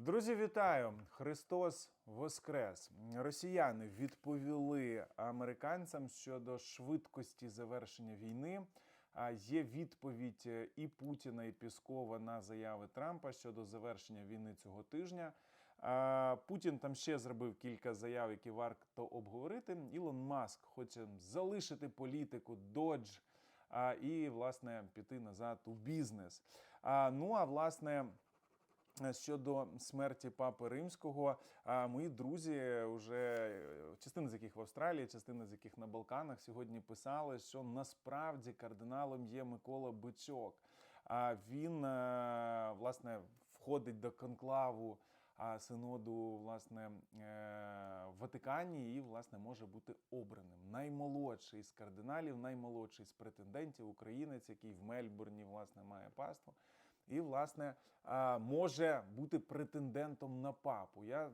Друзі, вітаю! Христос Воскрес! Росіяни відповіли американцям щодо швидкості завершення війни. А Є відповідь е, і Путіна, і Піскова на заяви Трампа щодо завершення війни цього тижня. Путін там ще зробив кілька заяв, які варто обговорити. Ілон Маск хоче залишити політику, додж і власне піти назад у бізнес. Ну а власне. Щодо смерті папи римського, а мої друзі, вже частина з яких в Австралії, частина з яких на Балканах сьогодні писали, що насправді кардиналом є Микола Бичок. Він е, власне входить до конклаву синоду власне е, в Ватикані і власне може бути обраним. Наймолодший з кардиналів, наймолодший з претендентів, українець, який в Мельбурні власне має паство і, власне, може бути претендентом на папу. Я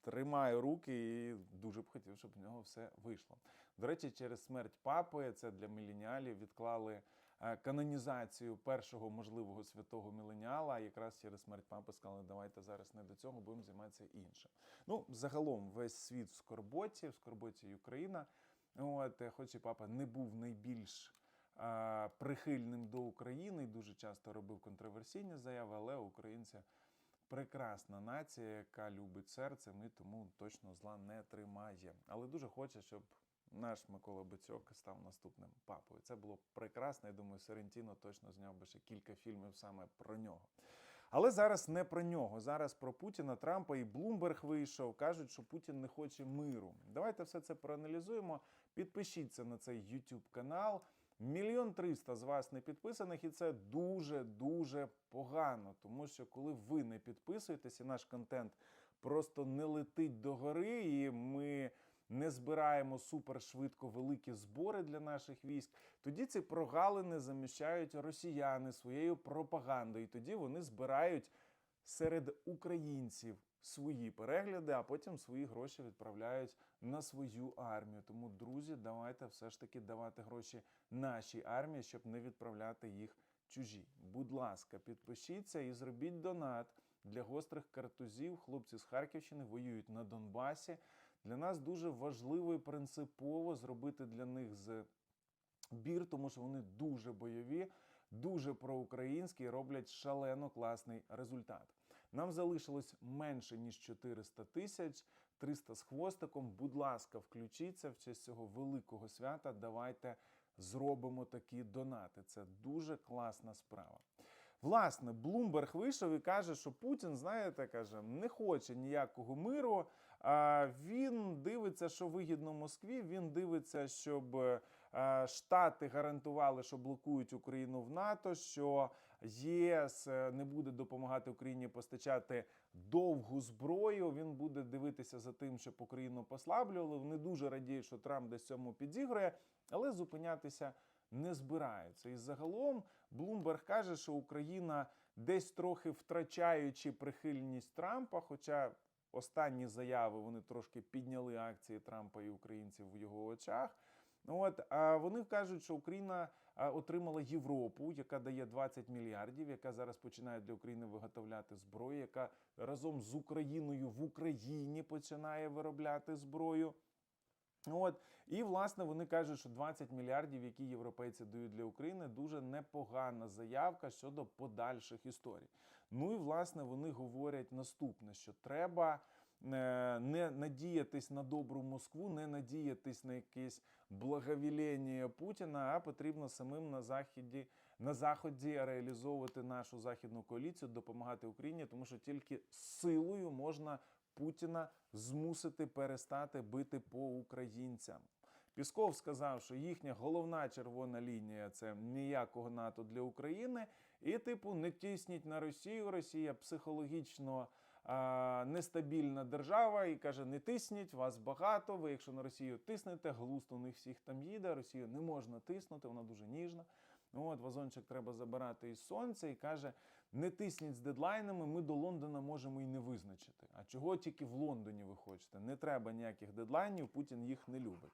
тримаю руки і дуже б хотів, щоб в нього все вийшло. До речі, через смерть папи це для міленіалів відклали е, канонізацію першого можливого святого міленіала. А якраз через смерть папи сказали, давайте зараз не до цього, будемо займатися іншим. Ну, загалом, весь світ в скорботі, в скорботі Україна. От, е, хоч і папа не був найбільш прихильним до України дуже часто робив контроверсійні заяви, але українці прекрасна нація, яка любить серцем і тому точно зла не тримає. Але дуже хоче, щоб наш Микола Бицьок став наступним папою. Це було прекрасно. Я думаю, Сорентіно точно зняв би ще кілька фільмів саме про нього. Але зараз не про нього. Зараз про Путіна, Трампа і Блумберг вийшов. кажуть, що Путін не хоче миру. Давайте все це проаналізуємо. Підпишіться на цей YouTube канал. Мільйон триста з вас не підписаних, і це дуже дуже погано. Тому що коли ви не підписуєтесь, і наш контент просто не летить до гори, і ми не збираємо супершвидко великі збори для наших військ, тоді ці прогалини заміщають росіяни своєю пропагандою. І тоді вони збирають серед українців свої перегляди, а потім свої гроші відправляють на свою армію. Тому, друзі, давайте все ж таки давати гроші нашій армії, щоб не відправляти їх чужі. Будь ласка, підпишіться і зробіть донат для гострих картузів. Хлопці з Харківщини воюють на Донбасі. Для нас дуже важливо і принципово зробити для них з бір, тому що вони дуже бойові, дуже проукраїнські роблять шалено класний результат. Нам залишилось менше ніж 400 тисяч, 300 з хвостиком. Будь ласка, включіться в честь цього великого свята. Давайте зробимо такі донати. Це дуже класна справа. Власне, Блумберг вийшов і каже, що Путін, знаєте, каже, не хоче ніякого миру. А він дивиться, що вигідно Москві. Він дивиться, щоб е, Штати гарантували, що блокують Україну в НАТО, що ЄС е, не буде допомагати Україні постачати довгу зброю. Він буде дивитися за тим, щоб Україну послаблювали. Вони дуже радіють, що Трамп десь цьому підігрує, але зупинятися не збираються. І загалом Блумберг каже, що Україна десь трохи втрачаючи прихильність Трампа, хоча останні заяви вони трошки підняли акції Трампа і українців в його очах. От а вони кажуть, що Україна отримала Європу, яка дає 20 мільярдів, яка зараз починає для України виготовляти зброю, яка разом з Україною в Україні починає виробляти зброю. От і власне вони кажуть, що 20 мільярдів, які європейці дають для України, дуже непогана заявка щодо подальших історій. Ну і власне вони говорять наступне: що треба е, не надіятись на добру Москву, не надіятись на якесь благовілення Путіна, а потрібно самим на заході на заході реалізовувати нашу західну коаліцію, допомагати Україні, тому що тільки силою можна Путіна змусити перестати бити по українцям. Пісков сказав, що їхня головна червона лінія це ніякого НАТО для України, і, типу, не тисніть на Росію. Росія психологічно нестабільна держава і каже: не тисніть, вас багато. Ви, якщо на Росію тиснете, глузд у них всіх там їде. Росію не можна тиснути, вона дуже ніжна. От вазончик треба забирати із сонця і каже: не тисніть з дедлайнами, ми до Лондона можемо і не визначити. А чого тільки в Лондоні ви хочете? Не треба ніяких дедлайнів, Путін їх не любить.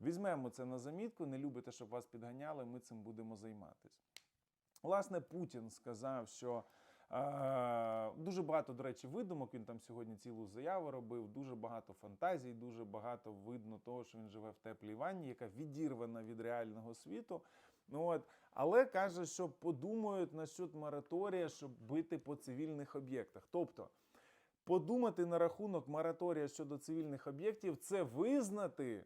Візьмемо це на замітку, не любите, щоб вас підганяли, ми цим будемо займатися. Власне, Путін сказав, що дуже багато, до речі, видумок. Він там сьогодні цілу заяву робив. Дуже багато фантазій, дуже багато видно того, що він живе в теплій ванні, яка відірвана від реального світу. Ну от, але каже, що подумають насчет мораторія, щоб бити по цивільних об'єктах. Тобто, подумати на рахунок мораторія щодо цивільних об'єктів це визнати,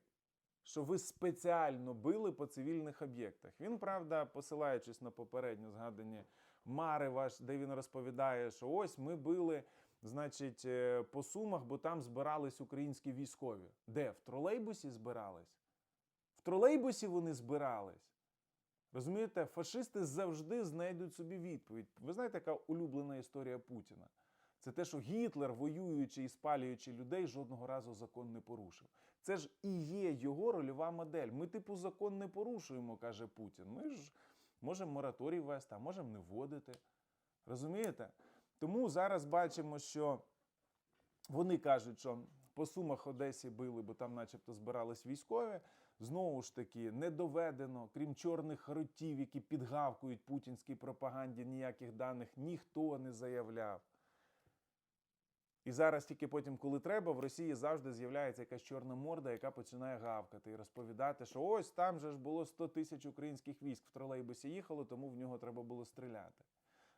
що ви спеціально били по цивільних об'єктах. Він, правда, посилаючись на попередньо згадані Мари ваш, де він розповідає, що ось ми били, значить, е, по сумах, бо там збирались українські військові. Де? В тролейбусі збирались? В тролейбусі вони збирались. Розумієте, фашисти завжди знайдуть собі відповідь. Ви знаєте, яка улюблена історія Путіна? Це те, що Гітлер, воюючи і спалюючи людей, жодного разу закон не порушив. Це ж і є його рольова модель. Ми, типу, закон не порушуємо, каже Путін. Ми ж можемо мораторій ввести, а можемо не вводити. Розумієте? Тому зараз бачимо, що вони кажуть, що по сумах Одесі били, бо там, начебто, збирались військові. Знову ж таки, не доведено, крім чорних ротів, які підгавкують путінській пропаганді, ніяких даних ніхто не заявляв. І зараз тільки потім, коли треба, в Росії завжди з'являється якась чорна морда, яка починає гавкати і розповідати, що ось там же ж було 100 тисяч українських військ в тролейбусі їхало, тому в нього треба було стріляти.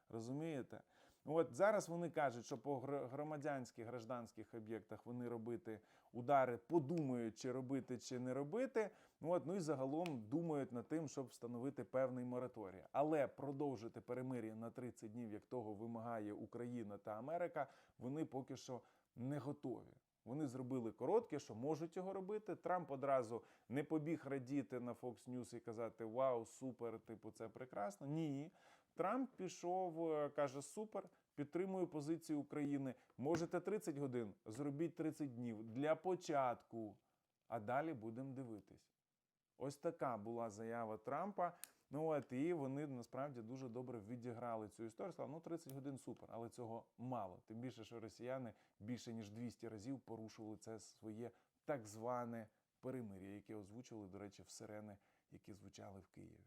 Розумієте? От зараз вони кажуть, що по громадянських гражданських об'єктах вони робити удари, подумають, чи робити, чи не робити. От, ну і загалом думають над тим, щоб встановити певний мораторій. Але продовжити перемир'я на 30 днів, як того вимагає Україна та Америка, вони поки що не готові. Вони зробили коротке, що можуть його робити. Трамп одразу не побіг радіти на Fox News і казати Вау, супер, типу, це прекрасно. Ні. Трамп пішов, е, каже: Супер, підтримую позицію України. Можете 30 годин, зробіть 30 днів для початку, а далі будемо дивитись. Ось така була заява Трампа. Ну от і вони насправді дуже добре відіграли цю історію. Сказали, ну 30 годин супер, але цього мало. Тим більше, що росіяни більше ніж 200 разів порушували це своє так зване перемир'я, яке озвучували, до речі, в сирени, які звучали в Києві.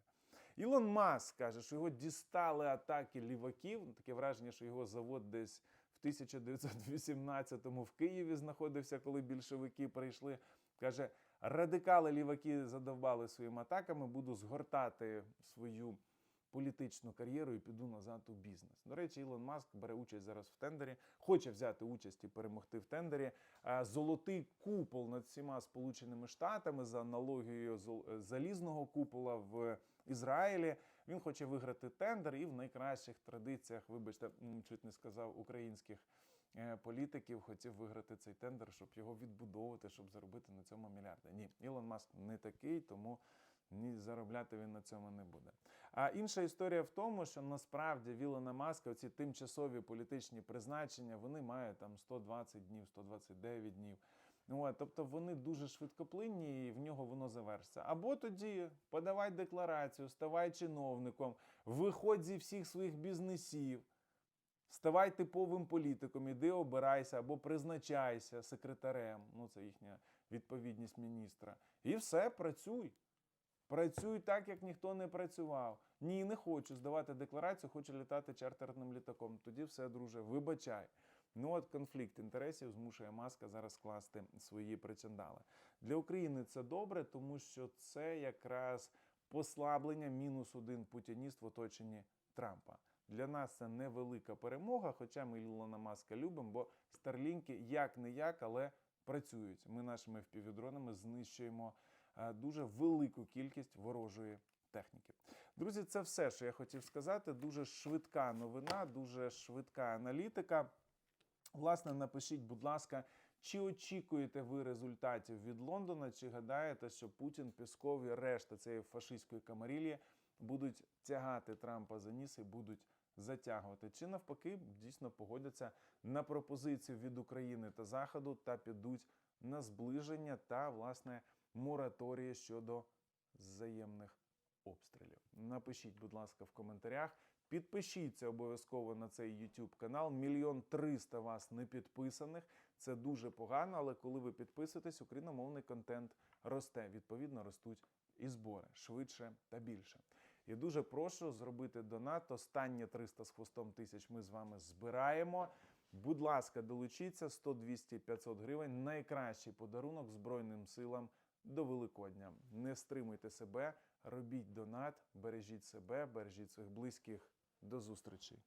Ілон Маск каже, що його дістали атаки ліваків. Таке враження, що його завод десь в 1918-му в Києві знаходився, коли більшовики прийшли. Каже, радикали ліваки задовбали своїми атаками, буду згортати свою політичну кар'єру і піду назад у бізнес. До речі, Ілон Маск бере участь зараз в тендері, хоче взяти участь і перемогти в тендері. Золотий купол над всіма Сполученими Штатами за аналогією залізного купола в Ізраїлі. Він хоче виграти тендер і в найкращих традиціях, вибачте, чуть не сказав українських е, політиків, хотів виграти цей тендер, щоб його відбудовувати, щоб заробити на цьому мільярди. Ні, Ілон Маск не такий, тому ні заробляти він на цьому не буде. А інша історія в тому, що насправді в Ілона Маска оці тимчасові політичні призначення вони мають там 120 днів, 129 днів. Ну, от, тобто вони дуже швидкоплинні і в нього воно завершиться. Або тоді подавай декларацію, ставай чиновником, виходь зі всіх своїх бізнесів, ставай типовим політиком, іди обирайся або призначайся секретарем. Ну, це їхня відповідність міністра. І все, працюй. Працюй так, як ніхто не працював. Ні, не хочу здавати декларацію, хочу літати чартерним літаком. Тоді все, друже, вибачай. Ну от конфлікт інтересів змушує маска зараз скласти свої причандали. Для України це добре, тому що це якраз послаблення мінус один путініст в оточенні Трампа. Для нас це невелика перемога, хоча ми Ілона Маска любимо, бо старлінки як не як, але працюють. Ми нашими впівдронами знищуємо е, дуже велику кількість ворожої техніки. Друзі, це все, що я хотів сказати. Дуже швидка новина, дуже швидка аналітика. Власне, напишіть, будь ласка, чи очікуєте ви результатів від Лондона? Чи гадаєте, що Путін, Пісков і решта цієї фашистської камарілії будуть тягати Трампа за ніс і будуть затягувати? Чи навпаки дійсно погодяться на пропозицію від України та Заходу та підуть на зближення та власне мораторії щодо взаємних обстрілів? Напишіть, будь ласка, в коментарях. Підпишіться обов'язково на цей YouTube канал. Мільйон триста вас не підписаних. Це дуже погано, але коли ви підписуєтесь, україномовний контент росте. Відповідно, ростуть і збори швидше та більше. І дуже прошу зробити донат. Останнє 300 з хвостом тисяч ми з вами збираємо. Будь ласка, долучіться 100, 200, 500 гривень. Найкращий подарунок Збройним силам до Великодня. Не стримуйте себе, робіть донат, бережіть себе, бережіть своїх близьких. До зустрічі!